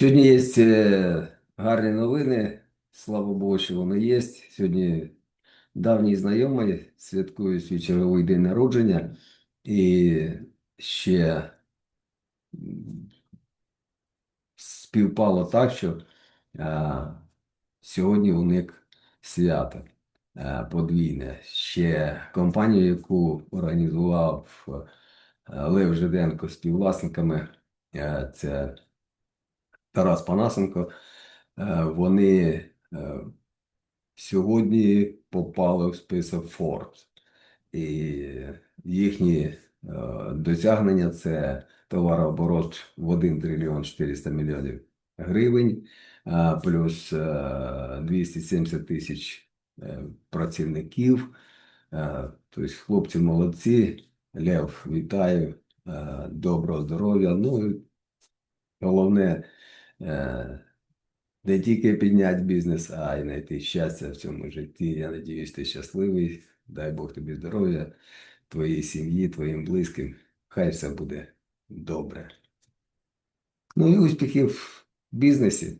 Сьогодні є е, гарні новини. Слава Богу, що вони є. Сьогодні давній знайомий святкує свій черговий день народження. І ще співпало так, що а, сьогодні у них свято а, подвійне. Ще компанію, яку організував Лев Жиденко співвласниками, е, це Тарас Панасенко, е, вони е, сьогодні попали в список Forbes. І їхні е, досягнення це товарооборот в 1 трильйон 400 мільйонів гривень, плюс е, 270 тисяч працівників. Тобто хлопці молодці. Лев, вітаю, доброго здоров'я. Ну головне не тільки підняти бізнес, а й знайти щастя в цьому житті. Я надіюсь, ти щасливий. Дай Бог тобі здоров'я, твоїй сім'ї, твоїм близьким. Хай все буде добре. Ну і успіхів в бізнесі.